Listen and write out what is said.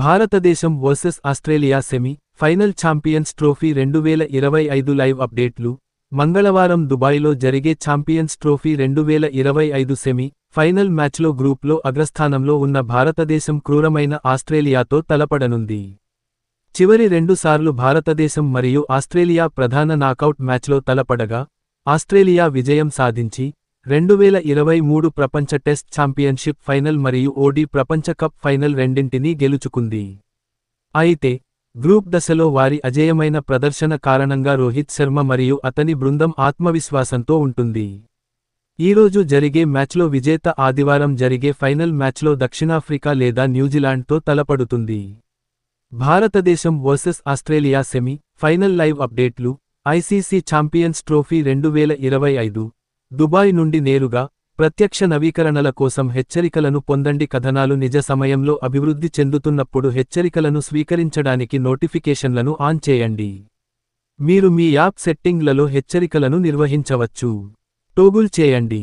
భారతదేశం versus Australia semi final champions trophy రెండు వేల ఇరవై ఐదు లైవ్ అప్డేట్లు. మంగళవారం దుబాయ్లో జరిగే ఛాంపియన్స్ ట్రోఫీ రెండు వేల ఇరవై ఐదు సెమీ ఫైనల్ మ్యాచ్లో గ్రూప్లో అగ్రస్థానంలో ఉన్న భారతదేశం క్రూరమైన ఆస్ట్రేలియాతో తలపడనుంది. చివరి రెండుసార్లు భారతదేశం మరియు ఆస్ట్రేలియా ప్రధాన నాకౌట్ మ్యాచ్లో తలపడగా ఆస్ట్రేలియా విజయం సాధించి రెండు వేల ఇరవై మూడు ప్రపంచ టెస్ట్ ఛాంపియన్షిప్ ఫైనల్ మరియు ఓడి ప్రపంచ కప్ ఫైనల్ రెండింటినీ గెలుచుకుంది. అయితే గ్రూప్ దశలో వారి అజేయమైన ప్రదర్శన కారణంగా రోహిత్ శర్మ మరియు అతని బృందం ఆత్మవిశ్వాసంతో ఉంటుంది. ఈరోజు జరిగే మ్యాచ్లో విజేత ఆదివారం జరిగే ఫైనల్ మ్యాచ్లో దక్షిణాఫ్రికా లేదా న్యూజిలాండ్తో తలపడుతుంది. భారతదేశం versus Australia semi final live అప్డేట్లు ఐసీసీ ఛాంపియన్స్ ట్రోఫీ రెండు వేల ఇరవై ఐదు దుబాయ్ నుండి నేరుగా ప్రత్యక్ష నవీకరణల కోసం హెచ్చరికలను పొందండి. కథనాలు నిజ సమయంలో అభివృద్ధి చెందుతున్నప్పుడు హెచ్చరికలను స్వీకరించడానికి నోటిఫికేషన్లను ఆన్ చేయండి. మీరు మీ యాప్ సెట్టింగ్లలో హెచ్చరికలను నిర్వహించవచ్చు. టోగుల్ చేయండి.